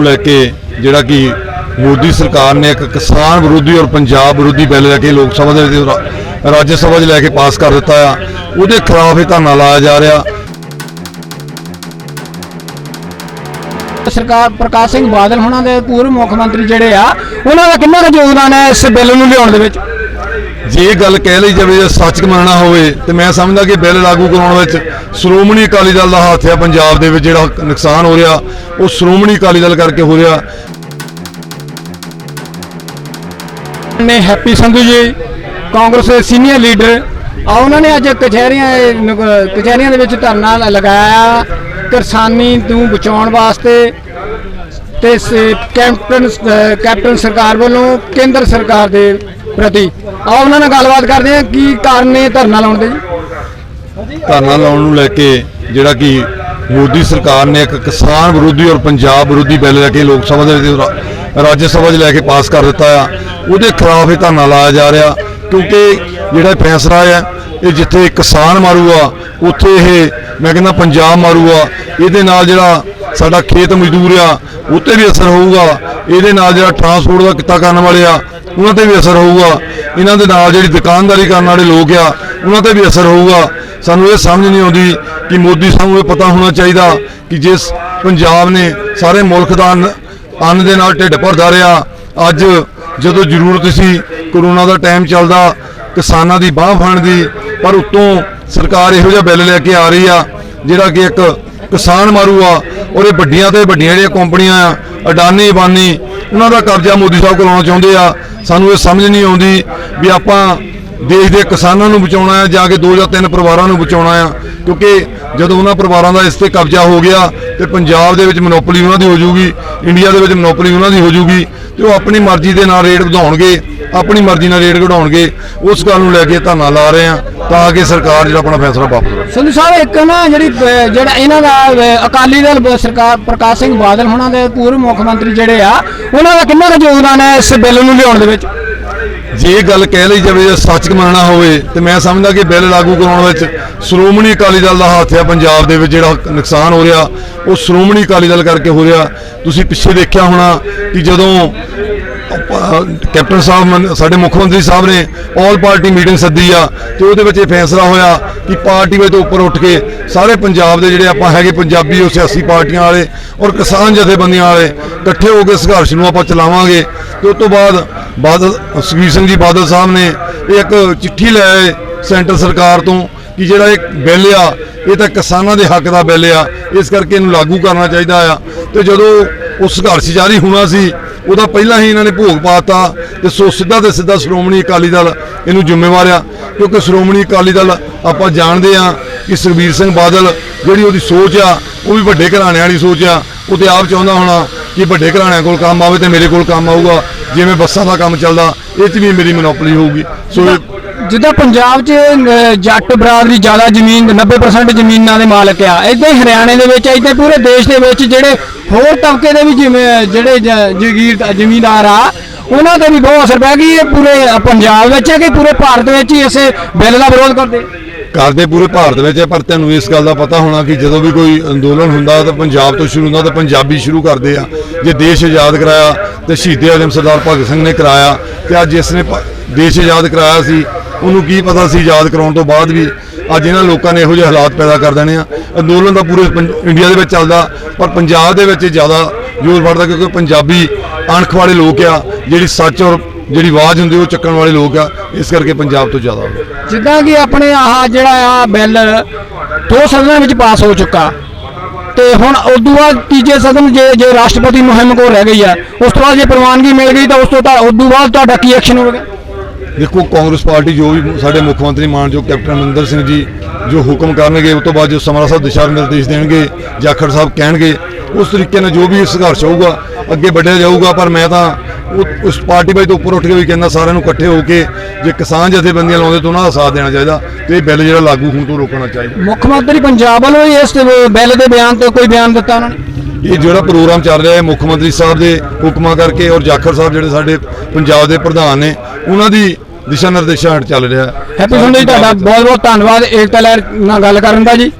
ਨੂੰ ਲੈ ਕੇ ਜਿਹੜਾ ਕਿ ਮੋਦੀ ਸਰਕਾਰ ਨੇ ਇੱਕ ਕਿਸਾਨ ਵਿਰੋਧੀ ਔਰ ਪੰਜਾਬ ਵਿਰੋਧੀ ਬਿੱਲ ਲੈ ਕੇ ਲੋਕ ਸਭਾ ਦੇ ਵਿੱਚ ਰਾਜ ਸਭਾ 'ਚ ਲੈ ਕੇ ਪਾਸ ਕਰ ਦਿੱਤਾ ਆ। ਉਹਦੇ ਖਿਲਾਫ ਇਹ ਧਰਨਾ ਲਾਇਆ ਜਾ ਰਿਹਾ। ਸਰਕਾਰ ਪ੍ਰਕਾਸ਼ ਸਿੰਘ ਬਾਦਲ ਹੋਣਾ ਦੇ ਪੂਰਵ ਮੁੱਖ ਮੰਤਰੀ ਜਿਹੜੇ ਆ ਉਹਨਾਂ ਦਾ ਕਿੰਨਾ ਕੁ ਯੋਗਦਾਨ ਹੈ ਇਸ ਬਿੱਲ ਨੂੰ ਲਿਆਉਣ ਦੇ ਵਿੱਚ? ਜੇ ਗੱਲ ਕਹਿ ਲਈ ਜਾਵੇ ਜੇ ਸੱਚ ਮੰਨਣਾ ਹੋਵੇ ਤੇ ਮੈਂ ਸਮਝਦਾ ਕਿ ਬਿੱਲ ਲਾਗੂ ਕਰਾਉਣ ਵਿੱਚ ਸ਼੍ਰੋਮਣੀ ਅਕਾਲੀ ਦਲ ਦਾ ਹੱਥ ਆ ਪੰਜਾਬ ਦੇ ਵਿੱਚ ਜਿਹੜਾ ਨੁਕਸਾਨ ਹੋ ਰਿਹਾ, ਉਹ ਸ਼੍ਰੋਮਣੀ ਅਕਾਲੀ ਦਲ ਕਰਕੇ ਹੋ ਰਿਹਾ। ਨੇ ਹੈਪੀ ਸੰਧੂ ਜੀ, ਕਾਂਗਰਸ ਦੇ ਸੀਨੀਅਰ ਲੀਡਰ, ਆ ਉਹਨਾਂ ਨੇ ਅੱਜ ਕਚਹਿਰੀਆਂ ਕਚਹਿਰੀਆਂ ਦੇ ਵਿੱਚ ਧਰਨਾ ਲਗਾਇਆ, ਕਿਸਾਨੀ ਨੂੰ ਬਚਾਉਣ ਵਾਸਤੇ ਤੇ ਕੈਪਟਨ ਕੈਪਟਨ ਸਰਕਾਰ ਵੱਲੋਂ ਕੇਂਦਰ ਸਰਕਾਰ ਦੇ ਪ੍ਰਤੀ। ਆ ਉਹਨਾਂ ਨਾਲ ਗੱਲਬਾਤ ਕਰਦੇ ਆ ਕੀ ਕਾਰਨ ਨੇ ਧਰਨਾ ਲਾਉਣ ਦੇ ਜੀ? ਧਰਨਾ ਲਾਉਣ ਨੂੰ ਲੈ ਕੇ ਜਿਹੜਾ ਕਿ ਮੋਦੀ ਸਰਕਾਰ ਨੇ ਇੱਕ ਕਿਸਾਨ ਵਿਰੋਧੀ ਔਰ ਪੰਜਾਬ ਵਿਰੋਧੀ ਬਿੱਲ ਲੈ ਕੇ ਲੋਕ ਸਭਾ ਦੇ ਵਿੱਚ ਰਾਜ ਸਭਾ 'ਚ ਲੈ ਕੇ ਪਾਸ ਕਰ ਦਿੱਤਾ ਆ। ਉਹਦੇ ਖਿਲਾਫ ਇਹ ਧਰਨਾ ਲਾਇਆ ਜਾ ਰਿਹਾ ਕਿਉਂਕਿ ਜਿਹੜਾ ਫੈਸਲਾ ਹੈ ਇਹ ਜਿੱਥੇ ਕਿਸਾਨ ਮਾਰੂਗਾ ਉੱਥੇ ਇਹ ਮੈਂ ਕਹਿੰਦਾ ਪੰਜਾਬ ਮਾਰੂਗਾ ਇਹਦੇ ਨਾਲ ਜਿਹੜਾ ਸਾਡਾ ਖੇਤ ਮਜ਼ਦੂਰ ਆ ਉੱਤੇ ਵੀ ਅਸਰ ਹੋਊਗਾ। ਇਹਦੇ ਨਾਲ ਜਿਹੜਾ ਟਰਾਂਸਪੋਰਟ ਦਾ ਕਿੱਤਾ ਕਰਨ ਵਾਲੇ ਆ ਉਹਨਾਂ ਤੇ ਵੀ ਅਸਰ ਹੋਊਗਾ। ਇਹਨਾਂ ਦੇ ਨਾਲ ਜਿਹੜੀ ਦੁਕਾਨਦਾਰੀ ਕਰਨ ਵਾਲੇ ਲੋਕ ਆ ਉਹਨਾਂ ਤੇ ਵੀ ਅਸਰ ਹੋਊਗਾ। ਸਾਨੂੰ ਇਹ ਸਮਝ ਨਹੀਂ ਆਉਂਦੀ ਕਿ ਮੋਦੀ ਸਾਹਿਬ ਨੂੰ ਇਹ ਪਤਾ ਹੋਣਾ ਚਾਹੀਦਾ ਕਿ ਜਿਸ ਪੰਜਾਬ ਨੇ ਸਾਰੇ ਮੁਲਕ ਦਾ ਅੰਨ ਅੰਨ ਦੇ ਨਾਲ ਢਿੱਡ ਭਰਦਾ ਰਿਹਾ। ਅੱਜ ਜਦੋਂ ਜ਼ਰੂਰਤ ਸੀ ਕਰੋਨਾ ਦਾ ਟਾਈਮ ਚੱਲਦਾ, ਕਿਸਾਨਾਂ ਦੀ ਬਾਹ ਫੜਨ ਦੀ, ਪਰ ਉਤੋਂ ਸਰਕਾਰ ਇਹੋ ਜਿਹਾ ਬਿੱਲ ਲੈ ਕੇ ਆ ਰਹੀ ਆ, ਜਿਹੜਾ ਕਿ ਇੱਕ ਕਿਸਾਨ ਮਾਰੂ ਆ, ਔਰ ਇਹ ਵੱਡੀਆਂ ਤੇ ਵੱਡੀਆਂ ਜਿਹੜੀਆਂ ਕੰਪਨੀਆਂ ਆ, ਅਡਾਨੀ, ਬਾਨੀ, ਉਹਨਾਂ ਦਾ ਕਰਜ਼ਾ ਮੋਦੀ ਸਾਹਿਬ ਕੋਲ ਕਰਾਉਣਾ ਚਾਹੁੰਦੇ ਆ। ਸਾਨੂੰ ਇਹ ਸਮਝ ਨਹੀਂ ਆਉਂਦੀ ਵੀ ਆਪਾਂ ਦੇਸ਼ ਦੇ ਕਿਸਾਨਾਂ ਨੂੰ ਬਚਾਉਣਾ ਹੈ ਜਾਂ ਕਿ ਦੋ ਜਾਂ ਤਿੰਨ ਪਰਿਵਾਰਾਂ ਨੂੰ ਬਚਾਉਣਾ ਆ। ਕਿਉਂਕਿ ਜਦੋਂ ਉਹਨਾਂ ਪਰਿਵਾਰਾਂ ਦਾ ਇਸ ਤੇ ਕਬਜ਼ਾ ਹੋ ਗਿਆ, ਤੇ ਪੰਜਾਬ ਦੇ ਵਿੱਚ ਮੋਨੋਪੋਲੀ ਉਹਨਾਂ ਦੀ ਹੋ ਜਾਊਗੀ ਇੰਡੀਆ ਦੇ ਵਿੱਚ ਮੋਨੋਪੋਲੀ ਉਹਨਾਂ ਦੀ ਹੋ ਜਾਊਗੀ ਤੇ ਉਹ ਆਪਣੀ ਮਰਜ਼ੀ ਦੇ ਨਾਲ ਰੇਟ ਵਧਾਉਣਗੇ, ਆਪਣੀ ਮਰਜ਼ੀ ਨਾਲ ਰੇਟ ਘਟਾਉਣਗੇ, ਉਸ ਗੱਲ ਨੂੰ ਲੈ ਕੇ ਧਰਨਾ ਲਾ ਰਹੇ ਆ, ਤਾਂ ਕਿ ਸਰਕਾਰ ਜਿਹੜਾ ਆਪਣਾ ਫੈਸਲਾ ਵਾਪਸ ਲਵੇ ਸੰਧੂ ਸਾਹਿਬ, ਇੱਕ ਨਾ ਜਿਹੜੀ ਜਿਹੜਾ ਇਹਨਾਂ ਦਾ ਅਕਾਲੀ ਦਲ ਸਰਕਾਰ ਪ੍ਰਕਾਸ਼ ਸਿੰਘ ਬਾਦਲ ਹੋਣਾ ਦੇ ਪੂਰਵ ਮੁੱਖ ਮੰਤਰੀ ਜਿਹੜੇ ਆ, ਉਹਨਾਂ ਦਾ ਕਿੰਨਾ ਕੁ ਯੋਗਦਾਨ ਹੈ ਇਸ ਬਿੱਲ ਨੂੰ ਲਿਆਉਣ ਦੇ ਵਿੱਚ? ਜੇ ਗੱਲ ਕਹਿ ਲਈ ਜਾਵੇ, ਜੇ ਸੱਚ ਮੰਨਣਾ ਹੋਵੇ, ਤੇ ਮੈਂ ਸਮਝਦਾ ਕਿ ਬਿੱਲ ਲਾਗੂ ਕਰਾਉਣ ਵਿੱਚ ਸ਼੍ਰੋਮਣੀ ਅਕਾਲੀ ਦਲ ਦਾ ਹੱਥ ਆ ਪੰਜਾਬ ਦੇ ਵਿੱਚ, ਜਿਹੜਾ ਨੁਕਸਾਨ ਹੋ ਰਿਹਾ, ਉਹ ਸ਼੍ਰੋਮਣੀ ਅਕਾਲੀ ਦਲ ਕਰਕੇ ਹੋ ਰਿਹਾ। ਤੁਸੀਂ ਪਿੱਛੇ ਦੇਖਿਆ ਹੋਣਾ ਕਿ ਜਦੋਂ ਕੈਪਟਨ ਸਾਹਿਬ ਮਨ- ਸਾਡੇ ਮੁੱਖ ਮੰਤਰੀ ਸਾਹਿਬ ਨੇ ਆਲ ਪਾਰਟੀ ਮੀਟਿੰਗ ਸੱਦੀ ਆ ਤੇ ਉਹਦੇ ਵਿੱਚ ਇਹ ਫੈਸਲਾ ਹੋਇਆ ਕਿ ਪਾਰਟੀ ਵਿੱਚ ਤੋਂ ਉੱਪਰ ਉੱਠ ਕੇ ਸਾਰੇ ਪੰਜਾਬ ਦੇ ਜਿਹੜੇ ਆਪਾਂ ਹੈਗੇ ਪੰਜਾਬੀ, ਉਹ ਸਿਆਸੀ ਪਾਰਟੀਆਂ ਵਾਲੇ ਔਰ ਕਿਸਾਨ ਜਥੇਬੰਦੀਆਂ ਵਾਲੇ ਇਕੱਠੇ ਹੋ ਕੇ ਸੰਘਰਸ਼ ਨੂੰ ਆਪਾਂ ਚਲਾਵਾਂਗੇ ਤੇ ਉਸ ਤੋਂ ਬਾਅਦ ਬਾਦਲ ਸੁਖਬੀਰ ਸਿੰਘ ਜੀ ਬਾਦਲ ਸਾਹਿਬ ਨੇ ਇਹ ਇੱਕ ਚਿੱਠੀ ਲੈ ਆਏ ਸੈਂਟਰ ਸਰਕਾਰ ਤੋਂ ਕਿ ਜਿਹੜਾ ਇਹ ਬਿੱਲ ਆ, ਇਹ ਤਾਂ ਕਿਸਾਨਾਂ ਦੇ ਹੱਕ ਦਾ ਬਿੱਲ ਆ, ਇਸ ਕਰਕੇ ਇਹਨੂੰ ਲਾਗੂ ਕਰਨਾ ਚਾਹੀਦਾ ਆ ਤੇ ਜਦੋਂ ਉਹ ਸੰਘਰਸ਼ ਜਾਰੀ ਹੋਣਾ ਸੀ ਉਹਦਾ ਪਹਿਲਾਂ ਹੀ ਇਹਨਾਂ ਨੇ ਭੋਗ ਪਾਤਾ ਤੇ ਸੋ ਸਿੱਧਾ ਤੇ ਸਿੱਧਾ ਸ਼੍ਰੋਮਣੀ ਅਕਾਲੀ ਦਲ ਇਹਨੂੰ ਜ਼ਿੰਮੇਵਾਰ ਆ ਕਿਉਂਕਿ ਸ਼੍ਰੋਮਣੀ ਅਕਾਲੀ ਦਲ ਆਪਾਂ ਜਾਣਦੇ ਆ ਕਿ ਸੁਖਬੀਰ ਸਿੰਘ ਬਾਦਲ ਜਿਹੜੀ ਉਹਦੀ ਸੋਚ ਆ, ਉਹ ਵੀ ਵੱਡੇ ਘਰਾਣੇ ਵਾਲੀ ਸੋਚ ਆ, ਉਹ ਤੇ ਆਪ ਚਾਹੁੰਦਾ ਹੋਣਾ ਕਿ ਵੱਡੇ ਘਰਾਣਿਆਂ ਕੋਲ ਕੰਮ ਆਵੇ ਤੇ ਮੇਰੇ ਕੋਲ ਕੰਮ ਆਊਗਾ। ਜਿਵੇਂ ਬੱਸਾਂ ਦਾ ਕੰਮ ਚੱਲਦਾ, ਇਹ 'ਚ ਵੀ ਮੇਰੀ ਮੋਨੋਪੋਲੀ ਹੋਊਗੀ। ਸੋ ਜਿੱਦਾਂ ਪੰਜਾਬ 'ਚ ਅ, ਜੱਟ ਬਰਾਦਰੀ ਜ਼ਿਆਦਾ ਜ਼ਮੀਨ 90% ਜ਼ਮੀਨਾਂ ਦੇ ਮਾਲਕ ਆ ਇਦਾਂ ਹੀ ਹਰਿਆਣੇ ਦੇ ਵਿੱਚ ਇਦਾਂ ਪੂਰੇ ਦੇਸ਼ ਦੇ ਵਿੱਚ ਜਿਹੜੇ ਹੋਰ ਤਬਕੇ ਦੇ ਵੀ ਜਿਵੇਂ ਜਿਹੜੇ ਜ- ਜਗੀਰ ਜ਼ਮੀਂਦਾਰ ਆ ਉਹਨਾਂ ਤੇ ਵੀ ਬਹੁਤ ਅਸਰ ਪੈ ਗਈ ਇਹ ਪੂਰੇ ਪੰਜਾਬ ਵਿੱਚ ਹੈ ਕਿ ਪੂਰੇ ਭਾਰਤ ਵਿੱਚ ਹੀ ਇਸੇ ਬਿੱਲ ਦਾ ਵਿਰੋਧ ਕਰਦੇ। ਕਰਦੇ ਪੂਰੇ ਭਾਰਤ ਵਿੱਚ ਹੈ ਪਰ ਤੁਹਾਨੂੰ ਇਸ ਗੱਲ ਦਾ ਪਤਾ ਹੋਣਾ ਕਿ ਜਦੋਂ ਵੀ ਕੋਈ ਅੰਦੋਲਨ ਹੁੰਦਾ ਤਾਂ ਪੰਜਾਬ ਤੋਂ ਸ਼ੁਰੂ ਹੁੰਦਾ ਤਾਂ ਪੰਜਾਬੀ ਸ਼ੁਰੂ ਕਰਦੇ ਆ। ਜੇ ਦੇਸ਼ ਆਜ਼ਾਦ ਕਰਾਇਆ ਤੇ ਸ਼ਹੀਦੇ ਆਜ਼ਮ ਸਰਦਾਰ ਭਗਤ ਸਿੰਘ ਨੇ ਕਰਾਇਆ ਤੇ ਅੱਜ ਜਿਸ ਨੇ ਦੇਸ਼ ਆਜ਼ਾਦ ਕਰਾਇਆ ਸੀ। ਉਹਨੂੰ ਕੀ ਪਤਾ ਸੀ ਆਜ਼ਾਦ ਕਰਾਉਣ ਤੋਂ ਬਾਅਦ ਵੀ ਅੱਜ ਇਹਨਾਂ ਲੋਕਾਂ ਨੇ ਇਹੋ ਜਿਹੇ ਹਾਲਾਤ ਪੈਦਾ ਕਰ ਦੇਣੇ ਆ। ਅੰਦੋਲਨ ਤਾਂ ਪੂਰੇ ਪੰ- ਇੰਡੀਆ ਦੇ ਵਿੱਚ ਚੱਲਦਾ, ਪਰ ਪੰਜਾਬ ਦੇ ਵਿੱਚ ਜ਼ਿਆਦਾ ਜ਼ੋਰ ਫੜਦਾ ਕਿਉਂਕਿ ਪੰਜਾਬੀ ਅਣਖ ਵਾਲੇ ਲੋਕ ਆ, ਜਿਹੜੀ ਸੱਚ ਔਰ ਜਿਹੜੀ ਆਵਾਜ਼ ਹੁੰਦੀ ਉਹ ਚੱਕਣ ਵਾਲੇ ਲੋਕ ਆ, ਇਸ ਕਰਕੇ ਪੰਜਾਬ ਤੋਂ ਜ਼ਿਆਦਾ ਜਿੱਦਾਂ ਕਿ ਆਪਣੇ ਆਹ ਜਿਹੜਾ ਆ ਬਿੱਲ ਦੋ ਸਦਨਾਂ ਵਿੱਚ ਪਾਸ ਹੋ ਚੁੱਕਾ। ਤੇ ਹੁਣ ਉਦੋਂ ਬਾਅਦ ਤੀਜੇ ਸਦਨ ਜੇ ਜੇ ਰਾਸ਼ਟਰਪਤੀ ਮੁਹਿੰਮ ਕੋਲ ਰਹਿ ਗਈ ਆ ਉਸ ਤੋਂ ਬਾਅਦ ਜੇ ਪ੍ਰਵਾਨਗੀ ਮਿਲ ਗਈ ਤਾਂ ਉਸ ਤੋਂ ਤਾਂ ਉਦੋਂ ਬਾਅਦ ਤੁਹਾਡਾ ਕੀ ਐਕਸ਼ਨ ਹੋਵੇਗਾ? ਦੇਖੋ, ਕਾਂਗਰਸ ਪਾਰਟੀ ਜੋ ਵੀ ਸਾਡੇ ਮੁੱਖ ਮੰਤਰੀ ਮਾਨਯੋਗ ਕੈਪਟਨ ਅਮਰਿੰਦਰ ਸਿੰਘ ਜੀ ਜੋ ਹੁਕਮ ਕਰਨਗੇ, ਉਸ ਤੋਂ ਬਾਅਦ ਜੋ ਸਮਰਾ ਸਾਹਿਬ ਦਿਸ਼ਾ ਨਿਰਦੇਸ਼ ਦੇਣਗੇ, ਜਾਖੜ ਸਾਹਿਬ ਕਹਿਣਗੇ, ਉਸ ਤਰੀਕੇ ਨਾਲ ਜੋ ਵੀ ਸੰਘਰਸ਼ ਹੋਊਗਾ, ਅੱਗੇ ਵੱਢਿਆ ਜਾਊਗਾ, ਪਰ ਮੈਂ ਤਾਂ ਉਹ- ਉਸ ਪਾਰਟੀ ਵਿੱਚ ਤੋਂ ਉੱਪਰ ਉੱਠ ਕੇ ਵੀ ਕਹਿੰਦਾ ਸਾਰਿਆਂ ਨੂੰ ਇਕੱਠੇ ਹੋ ਕੇ ਜੇ ਕਿਸਾਨ ਜਥੇਬੰਦੀਆਂ ਲਾਉਂਦੇ ਤਾਂ ਉਹਨਾਂ ਦਾ ਸਾਥ ਦੇਣਾ ਚਾਹੀਦਾ ਤੇ ਇਹ ਬਿੱਲ ਜਿਹੜਾ ਲਾਗੂ ਹੋਣ ਤੋਂ ਰੋਕਣਾ ਚਾਹੀਦਾ। ਮੁੱਖ ਮੰਤਰੀ ਪੰਜਾਬ ਵੱਲੋਂ ਵੀ ਇਸ ਬਿੱਲ ਦੇ ਬਿਆਨ ਤੇ ਕੋਈ ਬਿਆਨ ਦਿੱਤਾ ਉਹਨਾਂ ਨੇ? ਇਹ ਜਿਹੜਾ ਪ੍ਰੋਗਰਾਮ ਚੱਲ ਰਿਹਾ ਹੈ ਮੁੱਖ ਮੰਤਰੀ ਸਾਹਿਬ ਦੇ ਹੁਕਮਾਂ ਕਰਕੇ ਔਰ ਜਾਖੜ ਸਾਹਿਬ ਜਿਹੜੇ ਸਾਡੇ ਪੰਜਾਬ ਦੇ ਪ੍ਰਧਾਨ ਨੇ ਉਹਨਾਂ ਦੀ ਦਿਸ਼ਾ ਨਿਰਦੇਸ਼ਾਂ ਹੇਠ ਚੱਲ ਰਿਹਾ ਹੈ। ਹੈਪੀ ਸੰਡੇ ਤੁਹਾਡਾ ਬਹੁਤ ਬਹੁਤ ਧੰਨਵਾਦ ਏਕਤਾ ਲਹਿਰ ਨਾਲ ਗੱਲ ਕਰਨ ਦਾ ਜੀ।